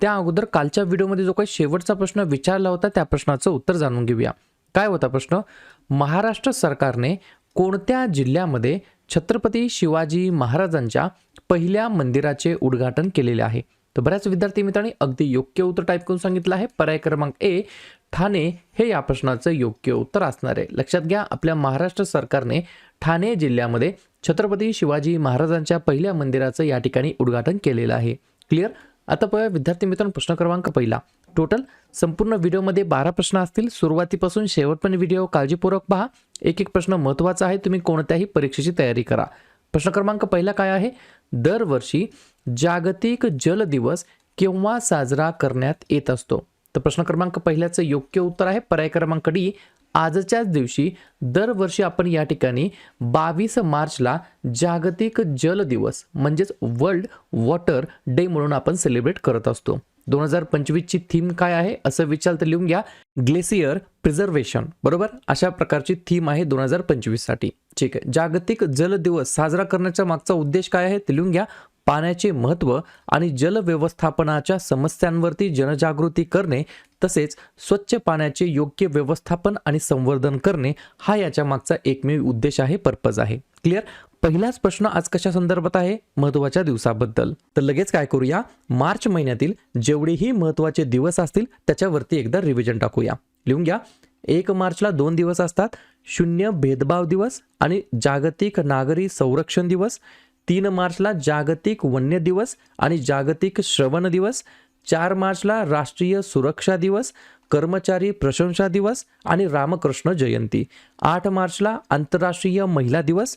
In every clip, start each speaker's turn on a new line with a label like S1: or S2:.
S1: त्या अगोदर कालच्या व्हिडिओमध्ये जो काही शेवटचा प्रश्न विचारला होता त्या प्रश्नाचं उत्तर जाणून घेऊया. काय होता प्रश्न? महाराष्ट्र सरकारने कोणत्या जिल्ह्यामध्ये छत्रपती शिवाजी महाराजांच्या पहिल्या मंदिराचे उद्घाटन केलेले आहे? तर बऱ्याच विद्यार्थी मित्रांनी अगदी योग्य उत्तर टाईप करून सांगितलं आहे. पर्याय क्रमांक ए ठाणे. हे या प्रश्नाचं योग्य उत्तर असणार आहे. लक्षात घ्या आपल्या महाराष्ट्र सरकारने ठाणे जिल्ह्यामध्ये छत्रपती शिवाजी महाराजांच्या पहिल्या मंदिराचं या ठिकाणी उद्घाटन केलेलं आहे. क्लिअर आता पाहूया विद्यार्थी मित्रांनो प्रश्न क्रमांक पहिला. टोटल संपूर्ण व्हिडिओमध्ये बारा प्रश्न असतील. सुरुवातीपासून शेवटपर्यंत व्हिडिओ काळजीपूर्वक पहा. एक एक प्रश्न महत्त्वाचा आहे तुम्ही कोणत्याही परीक्षेची तयारी करा. प्रश्न क्रमांक पहिला काय आहे? दरवर्षी जागतिक जल दिवस केव्हा साजरा करण्यात येत असतो? तर प्रश्न क्रमांक पहिल्याचं योग्य उत्तर आहे. पर्याय क्रमांक डी आजच्याच दिवशी दरवर्षी आपण या ठिकाणी बावीस मार्चला जागतिक जल दिवस म्हणजेच वर्ल्ड वॉटर डे म्हणून आपण सेलिब्रेट करत असतो. दोन हजार पंचवीसची थीम काय आहे? असं विचार तर लिहून घ्या. ग्लेसियर प्रिझर्वेशन बरोबर? अशा प्रकारची थीम आहे दोन हजार पंचवीससाठी. ठीक आहे. जागतिक जल दिवस साजरा करण्याचा मागचा उद्देश काय आहे? ते लिहून घ्या. पाण्याचे महत्त्व आणि जल व्यवस्थापनाच्या समस्यांवरती जनजागृती करणे तसेच स्वच्छ पाण्याचे योग्य व्यवस्थापन आणि संवर्धन करणे हा याच्या मागचा एकमेव उद्देश आहे पर्पज आहे. क्लिअर पहिलाच प्रश्न आज कशा संदर्भात आहे? महत्त्वाच्या दिवसाबद्दल. तर लगेच काय करूया? मार्च महिन्यातील जेवढेही महत्त्वाचे दिवस असतील त्याच्यावरती एकदा रिव्हिजन टाकूया. लिहून घ्या. एक मार्चला दोन दिवस असतात. शून्य भेदभाव दिवस आणि जागतिक नागरी संरक्षण दिवस. तीन मार्चला जागतिक वन्य दिवस आणि जागतिक श्रवण दिवस चार मार्चला राष्ट्रीय सुरक्षा दिवस कर्मचारी प्रशंसा दिवस आणि रामकृष्ण जयंती आठ मार्चला आंतरराष्ट्रीय महिला दिवस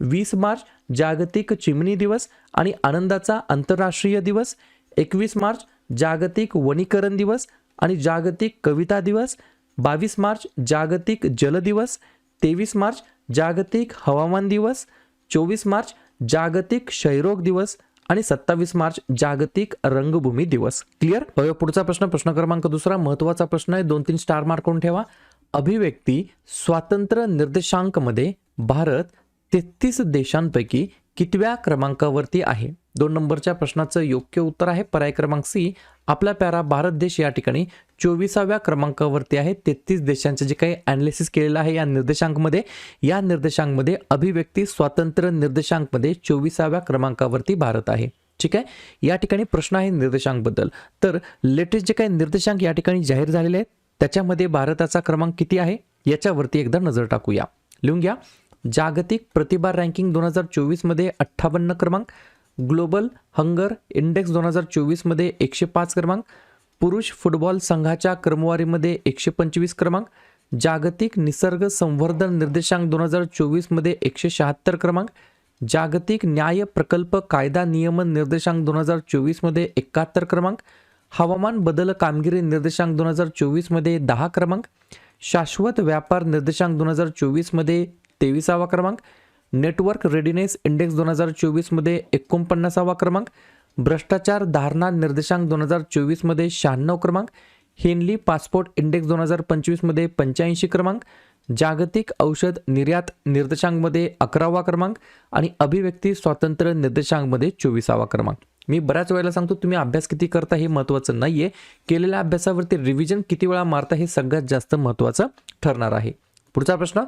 S1: वीस मार्च जागतिक चिमणी दिवस आणि आनंदाचा आंतरराष्ट्रीय दिवस. एकवीस मार्च जागतिक वनीकरण दिवस आणि जागतिक कविता दिवस. बावीस मार्च जागतिक जल दिवस. तेवीस मार्च जागतिक हवामान दिवस. चोवीस मार्च जागतिक क्षयरोग दिवस. आणि सत्तावीस मार्च जागतिक रंगभूमी दिवस. क्लिअर? पुढचा प्रश्न प्रश्न क्रमांक दुसरा. महत्त्वाचा प्रश्न आहे दोन तीन स्टार मार्क करून ठेवा. अभिव्यक्ती स्वातंत्र्य निर्देशांकमध्ये भारत तेहतीस देशांपैकी कितव्या क्रमांकावरती आहे? दोन नंबरच्या प्रश्नाचं योग्य उत्तर आहे. पर्याय क्रमांक सी आपला प्यारा भारत देश या ठिकाणी चोवीसाव्या क्रमांकावरती आहे. तेहतीस देशांचं जे काही अनालिसिस केलेलं आहे या निर्देशांकमध्ये या निर्देशांकमध्ये अभिव्यक्ती स्वातंत्र्य निर्देशांकमध्ये चोवीसाव्या क्रमांकावरती भारत आहे. ठीक आहे? या ठिकाणी प्रश्न आहे निर्देशांकबद्दल. तर लेटेस्ट जे काही निर्देशांक या ठिकाणी जाहीर झालेले आहेत त्याच्यामध्ये भारताचा क्रमांक किती आहे? याच्यावरती एकदा नजर टाकूया. लिहून घ्या. जागतिक प्रतिभा रँकिंग दोन हजार चोवीसमध्ये अठ्ठावन्न क्रमांक ग्लोबल हंगर इंडेक्स दोन हजार चोवीसमध्ये एकशे पाच क्रमांक पुरुष फुटबॉल संघाच्या क्रमवारीमध्ये एकशे पंचवीस क्रमांक जागतिक निसर्ग संवर्धन निर्देशांक दोन हजार चोवीसमध्ये एकशे शहात्तर क्रमांक जागतिक न्याय प्रकल्प कायदा नियमन निर्देशांक दोन हजार चोवीसमध्ये एकाहत्तर क्रमांक हवामान बदल कामगिरी निर्देशांक दोन हजार चोवीसमध्ये दहा क्रमांक शाश्वत व्यापार निर्देशांक दोन हजार चोवीसमध्ये तेविसावा क्रमांक नेटवर्क रेडिनेस इंडेक्स दोन हजार चोवीसमध्ये एकोणपन्नासावा क्रमांक भ्रष्टाचार धारणा निर्देशांक दोन हजार चोवीसमध्ये शहाण्णव क्रमांक हेनली पासपोर्ट इंडेक्स दोन हजार पंचवीसमध्ये पंच्याऐंशी क्रमांक जागतिक औषध निर्यात निर्देशांकमध्ये अकरावा क्रमांक आणि अभिव्यक्ती स्वातंत्र्य निर्देशांकमध्ये चोवीसावा क्रमांक. मी बऱ्याच वेळेला सांगतो तुम्ही अभ्यास किती करता हे महत्त्वाचं नाही आहे केलेल्या अभ्यासावरती रिव्हिजन किती वेळा मारता हे सगळ्यात जास्त महत्त्वाचं ठरणार आहे. पुढचा प्रश्न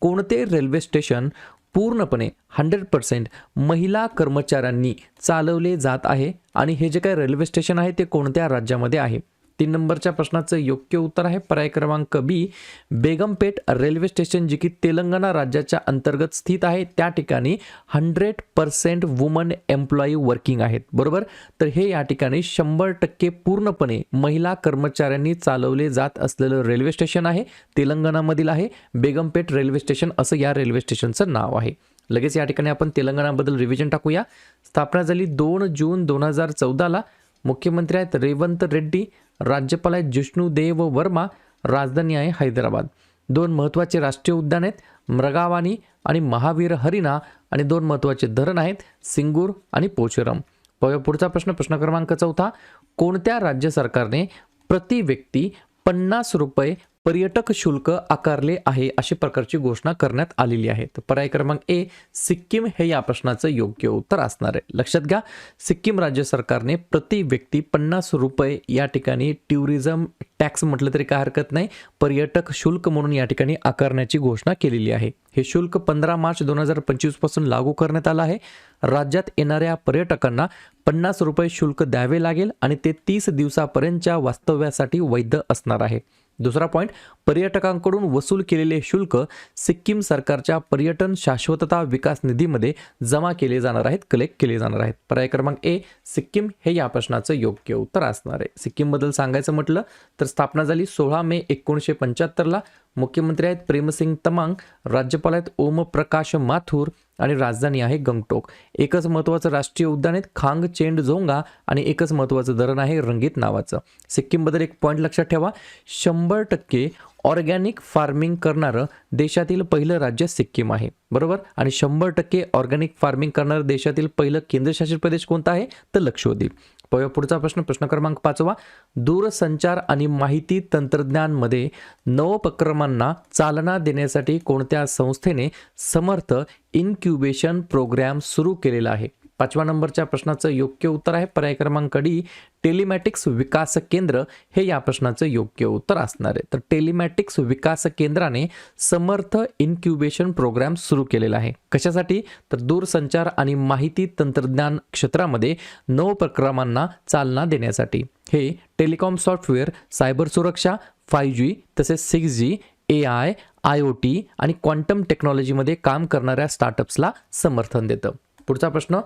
S1: कोणते रेल्वे स्टेशन पूर्णपणे हंड्रेड पर्सेंट महिला कर्मचाऱ्यांनी चालवले जात आहे? आणि हे जे काही रेल्वे स्टेशन आहे ते कोणत्या राज्यामध्ये आहे? तीन नंबरच्या प्रश्नाचं योग्य उत्तर आहे. पर्याय क्रमांक बी बेगमपेट रेल्वे स्टेशन जे की तेलंगणा राज्याच्या अंतर्गत स्थित आहे. त्या ठिकाणी hundred percent woman employee working आहेत. बरोबर? तर हे या ठिकाणी शंभर टक्के पूर्णपणे महिला कर्मचाऱ्यांनी चालवले जात असलेलं रेल्वे स्टेशन आहे. तेलंगणामधील आहे. बेगमपेट रेल्वे स्टेशन असं या रेल्वे स्टेशनचं नाव आहे. लगेच या ठिकाणी आपण तेलंगणाबद्दल रिव्हिजन टाकूया. स्थापना झाली दोन जून दोन हजार चौदाला. मुख्यमंत्री आहेत रेवंत रेड्डी राज्यपाल आहेत जिष्णुदेव वर्मा राजधानी आहे हैदराबाद. दोन महत्त्वाचे राष्ट्रीय उद्यान आहेत मृगावानी आणि महावीर हरिणा आणि दोन महत्त्वाचे धरण आहेत सिंगूर आणि पोचरम. पुढचा प्रश्न प्रश्न क्रमांक चौथा. कोणत्या राज्य सरकारने प्रति व्यक्ती पन्नास रुपये पर्यटक शुल्क आकारले आहे अशी प्रकारची घोषणा करण्यात आलेली आहे. तर पर्याय क्रमांक ए सिक्कीम हे या प्रश्नाचं योग्य उत्तर असणार आहे. लक्षात घ्या सिक्कीम राज्य सरकारने प्रति व्यक्ती पन्नास रुपये या ठिकाणी टुरिझम टॅक्स म्हटलं तरी काय हरकत नाही. पर्यटक शुल्क म्हणून या ठिकाणी आकारण्याची घोषणा केलेली आहे. हे शुल्क पंधरा मार्च दोन हजार पंचवीसपासून लागू करण्यात आलं आहे. राज्यात येणाऱ्या पर्यटकांना पन्नास रुपये शुल्क द्यावे लागेल आणि ते तीस दिवसापर्यंतच्या वास्तव्यासाठी वैध असणार आहे. दुसरा पॉईंट पर्यटकांकडून वसूल केलेले शुल्क सिक्कीम सरकारच्या पर्यटन शाश्वतता विकास निधीमध्ये जमा केले जाणार आहेत कलेक्ट केले जाणार आहेत. पर्याय क्रमांक ए सिक्कीम हे या प्रश्नाचं योग्य उत्तर असणार आहे. सिक्कीमबद्दल सांगायचं म्हटलं तर स्थापना झाली सोळा मे एकोणीसशे पंच्याहत्तरला. मुख्यमंत्री आहेत प्रेमसिंग तमांग राज्यपाल आहेत ओम प्रकाश माथुर आणि राजधानी आहे गंगटोक. एकच महत्त्वाचं राष्ट्रीय उद्यान आहेत खांग चेंड झोंगा आणि एकच महत्त्वाचं धरण आहे रंगीत नावाचं. सिक्कीमबद्दल एक पॉईंट लक्षात ठेवा. शंभर टक्के ऑर्गॅनिक फार्मिंग करणारं देशातील पहिलं राज्य सिक्कीम आहे. बरोबर? आणि शंभर टक्के ऑर्गॅनिक फार्मिंग करणारं देशातील पहिलं केंद्रशासित प्रदेश कोणता आहे? तर लक्षद्वीप. पुढचा प्रश्न प्रश्न क्रमांक पाचवा. दूरसंचार आणि माहिती तंत्रज्ञानमध्ये नवोपक्रमांना चालना देण्यासाठी कोणत्या संस्थेने समर्थ इन्क्युबेशन प्रोग्रॅम सुरू केलेला आहे? पाचव्या नंबरच्या प्रश्नाचं योग्य उत्तर आहे. पर्याय क्रमांक डी टेलिमॅटिक्स विकास केंद्र हे या प्रश्नाचं योग्य उत्तर असणार आहे. तर टेलिमॅटिक्स विकास केंद्राने समर्थ इन्क्युबेशन प्रोग्राम सुरू केलेला आहे. कशासाठी? तर दूरसंचार आणि माहिती तंत्रज्ञान क्षेत्रामध्ये नवोपक्रमांना चालना देण्यासाठी. हे टेलिकॉम सॉफ्टवेअर सायबर सुरक्षा फाय जी तसेच six G A I I O T आणि क्वांटम टेक्नॉलॉजीमध्ये काम करणाऱ्या स्टार्टअप्सला समर्थन देतं. पुढचा प्रश्न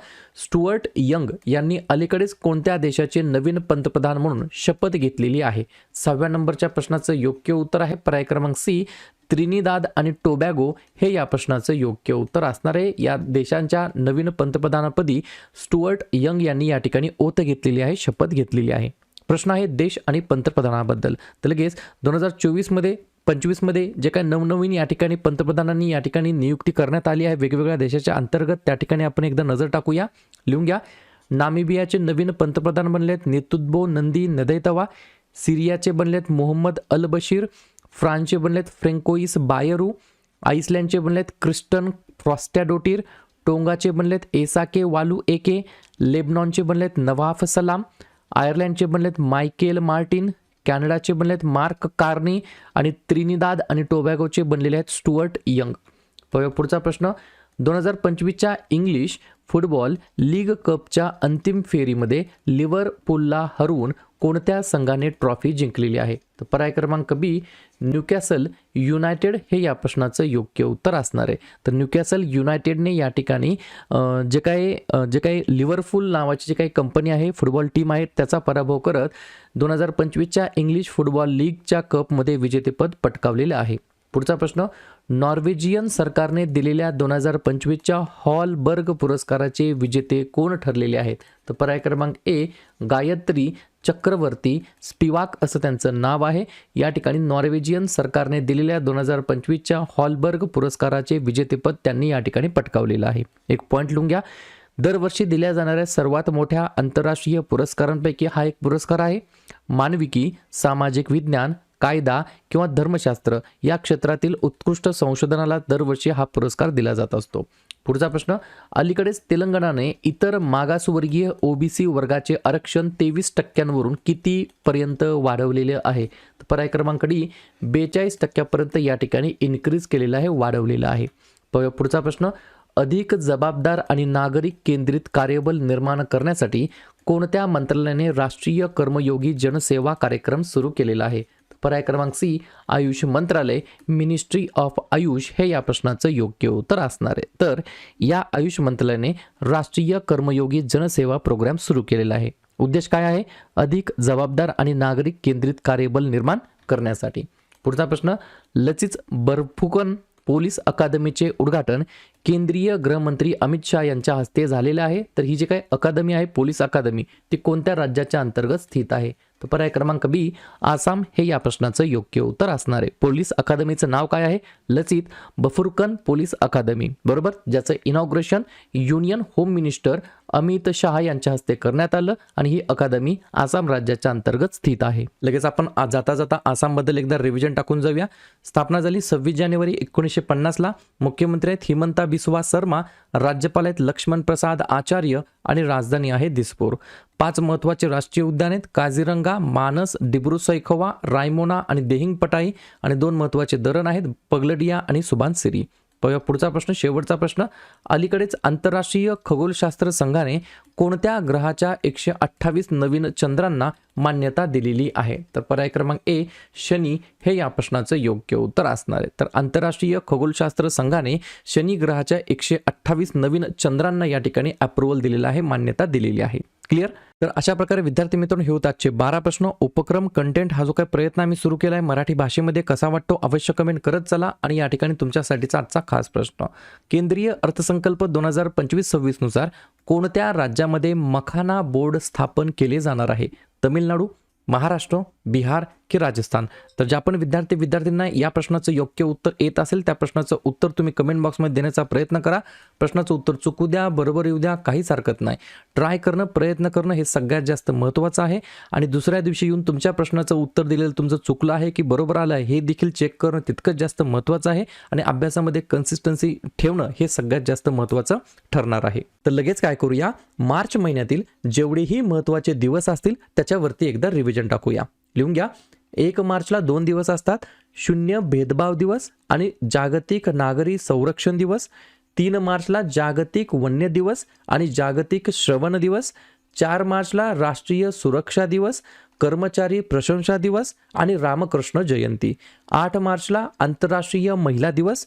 S1: स्टुअर्ट यंग यांनी अलीकडेच कोणत्या देशाचे नवीन पंतप्रधान म्हणून शपथ घेतलेली आहे? सहाव्या नंबरच्या प्रश्नाचं योग्य उत्तर आहे पर्याय क्रमांक सी त्रिनिदाद आणि टोबॅगो हे या प्रश्नाचं योग्य उत्तर असणार आहे. या देशांच्या नवीन पंतप्रधानपदी स्टुअर्ट यंग यांनी या ठिकाणी ओत घेतलेली आहे शपथ घेतलेली आहे. प्रश्न आहे देश आणि पंतप्रधानाबद्दल. तर लगेच दोन हजार चोवीसमध्ये पंचवीसमध्ये जे काही नवनवीन या ठिकाणी पंतप्रधानांनी या ठिकाणी नियुक्ती करण्यात आली आहे वेगवेगळ्या देशाच्या अंतर्गत त्या ठिकाणी आपण एकदा नजर टाकूया. लिहून घ्या. नामिबियाचे नवीन पंतप्रधान बनलेत नेतुत्बो नंदी नदैतवा सिरियाचे बनलेत मोहम्मद अल बशीर फ्रान्सचे बनलेत फ्रेंकोईस बायरू आईसलँडचे बनलेत क्रिस्टन फ्रॉस्टॅडोटीर टोंगाचे बनलेत एसाके वालू एके लेबनॉनचे बनलेत नवाफ सलाम आयर्लंडचे बनलेत मायकेल मार्टिन कॅनडाचे बनले आहेत मार्क कार्नी आणि त्रिनिदाद आणि टोबॅगोचे बनलेले आहेत स्टुअर्ट यंग. पुढचा प्रश्न. दोन हजार पंचवीसच्या इंग्लिश फुटबॉल लीग कपच्या अंतिम फेरीमध्ये लिव्हरपूलला हरवून कोणत्या संघाने ट्रॉफी जिंकलेली आहे? तर पर्याय क्रमांक बी न्यूकॅसल युनायटेड हे या प्रश्नाचं योग्य उत्तर असणार आहे. तर न्यूकॅसल युनायटेडने या ठिकाणी जे काही जे काही लिव्हरपूल नावाची जी काही कंपनी आहे फुटबॉल टीम आहे त्याचा पराभव करत दोन हजार पंचवीसच्या इंग्लिश फुटबॉल लीगच्या कपमध्ये विजेतेपद पटकावलेलं आहे. पुढचा प्रश्न नॉर्वेजियन सरकारने दिलेल्या दोन हजार पंचवीसच्या हॉलबर्ग पुरस्काराचे विजेते कोण ठरलेले आहेत? तर पर्याय क्रमांक ए गायत्री चक्रवर्ती स्पिवाक असं त्यांचं नाव आहे. या ठिकाणी नॉर्वेजियन सरकारने दिलेल्या दोन हजार पंचवीसच्या हॉलबर्ग पुरस्काराचे विजेतेपद त्यांनी या ठिकाणी पटकावलेलं आहे. एक पॉईंट लिहून घ्या. दरवर्षी दिल्या जाणाऱ्या सर्वात मोठ्या आंतरराष्ट्रीय पुरस्कारांपैकी हा एक पुरस्कार आहे. मानविकी सामाजिक विज्ञान कायदा किंवा धर्मशास्त्र या क्षेत्रातील उत्कृष्ट संशोधनाला दरवर्षी हा पुरस्कार दिला जात असतो. पुढचा प्रश्न अलीकडेच तेलंगणाने इतर मागासवर्गीय ओबीसी वर्गाचे आरक्षण तेवीस टक्क्यांवरून कितीपर्यंत वाढवलेले आहे? तर पर्याय क्रमांक डी बेचाळीस टक्क्यापर्यंत या ठिकाणी इन्क्रीज केलेलं आहे वाढवलेलं आहे. प- पुढचा प्रश्न अधिक जबाबदार आणि नागरिक केंद्रित कार्यबल निर्माण करण्यासाठी कोणत्या मंत्रालयाने राष्ट्रीय कर्मयोगी जनसेवा कार्यक्रम सुरू केलेला आहे? पर्याय क्रमांक सी आयुष मंत्रालय मिनिस्ट्री ऑफ आयुष हे या प्रश्नाचं योग्य उत्तर असणार आहे. तर या आयुष मंत्रालयाने राष्ट्रीय कर्मयोगी जनसेवा प्रोग्राम सुरू केलेला आहे. उद्देश काय आहे? अधिक जबाबदार आणि नागरिक केंद्रित कार्यबल निर्माण करण्यासाठी. पुढचा प्रश्न लचित बरफुकन पोलीस अकादमीचे उद्घाटन केंद्रीय गृहमंत्री अमित शहा यांच्या हस्ते झालेले आहे. तर ही जी काय अकादमी आहे पोलीस अकादमी ती कोणत्या राज्याच्या अंतर्गत स्थित आहे? तर पर्याय क्रमांक बी आसाम हे या प्रश्नाचं योग्य उत्तर असणार आहे. पोलीस अकादमीचं नाव काय आहे? Lachit Borphukan police academy. बरोबर? ज्याचं inauguration union home minister Amit Shah यांच्या हस्ते करण्यात आलं आणि ही अकादमी आसाम राज्याच्या अंतर्गत स्थित आहे. लगेच आपण जाता जाता आसामबद्दल एकदा रिव्हिजन टाकून जाऊया. स्थापना झाली सव्वीस जानेवारी एकोणीसशे पन्नासला मुख्यमंत्री आहेत हिमंता बिस्वा शर्मा राज्यपाल आहेत लक्ष्मण प्रसाद आचार्य आणि राजधानी आहे दिसपूर. पाच महत्त्वाचे राष्ट्रीय उद्यान आहेत काझीरंगा मानस डिब्रू सैखोवा रायमोना आणि देहिंग पटाई आणि दोन महत्त्वाचे धरण आहेत पगलडिया आणि सुबानसिरी पुढचा प्रश्न शेवटचा प्रश्न. अलीकडेच आंतरराष्ट्रीय खगोलशास्त्र संघाने कोणत्या ग्रहाच्या एकशे अठ्ठावीस नवीन चंद्रांना मान्यता दिलेली आहे? तर पर्याय क्रमांक ए शनी हे या प्रश्नाचं योग्य उत्तर असणार आहे. तर आंतरराष्ट्रीय खगोलशास्त्र संघाने शनी ग्रहाच्या एकशे अठ्ठावीस नवीन चंद्रांना या ठिकाणी अप्रुव्हल दिलेलं आहे मान्यता दिलेली आहे. क्लिअर तर अशा प्रकारे विद्यार्थी मित्रांनो हे होत आजचे बारा प्रश्न. उपक्रम कंटेंट हा जो काही प्रयत्न आम्ही सुरू केला आहे मराठी भाषेमध्ये कसा वाटतो अवश्य कमेंट करत चला आणि या ठिकाणी तुमच्यासाठीचा आजचा खास प्रश्न. केंद्रीय अर्थसंकल्प दोन हजार पंचवीस सव्वीसनुसार कोणत्या राज्यात राज्यामध्ये मखाना बोर्ड स्थापन केले जाणार आहे. तमिळनाडू महाराष्ट्र बिहार की राजस्थान? तर ज्या पण विद्यार्थी विद्यार्थ्यांना या प्रश्नाचं योग्य उत्तर येत असेल त्या प्रश्नाचं उत्तर तुम्ही कमेंट बॉक्समध्ये देण्याचा प्रयत्न करा. प्रश्नाचं उत्तर चुकू द्या बरोबर येऊ द्या काहीच हरकत नाही. ट्राय करणं प्रयत्न करणं हे सगळ्यात जास्त महत्त्वाचं आहे. आणि दुसऱ्या दिवशी येऊन तुमच्या प्रश्नाचं उत्तर दिलेलं तुमचं चुकलं आहे की बरोबर आलं आहे हे देखील चेक करणं तितकंच जास्त महत्त्वाचं आहे. आणि अभ्यासामध्ये कन्सिस्टन्सी ठेवणं हे सगळ्यात जास्त महत्त्वाचं ठरणार आहे. तर लगेच काय करूया? मार्च महिन्यातील जेवढेही महत्त्वाचे दिवस असतील त्याच्यावरती एकदा रिव्हिजन टाकूया. लिहून घ्या. एक मार्चला दोन दिवस असतात. शून्य भेदभाव दिवस आणि जागतिक नागरी संरक्षण दिवस. तीन मार्चला जागतिक वन्य दिवस आणि जागतिक श्रवण दिवस. चार मार्चला राष्ट्रीय सुरक्षा दिवस कर्मचारी प्रशंसा दिवस आणि रामकृष्ण जयंती. आठ मार्चला आंतरराष्ट्रीय महिला दिवस.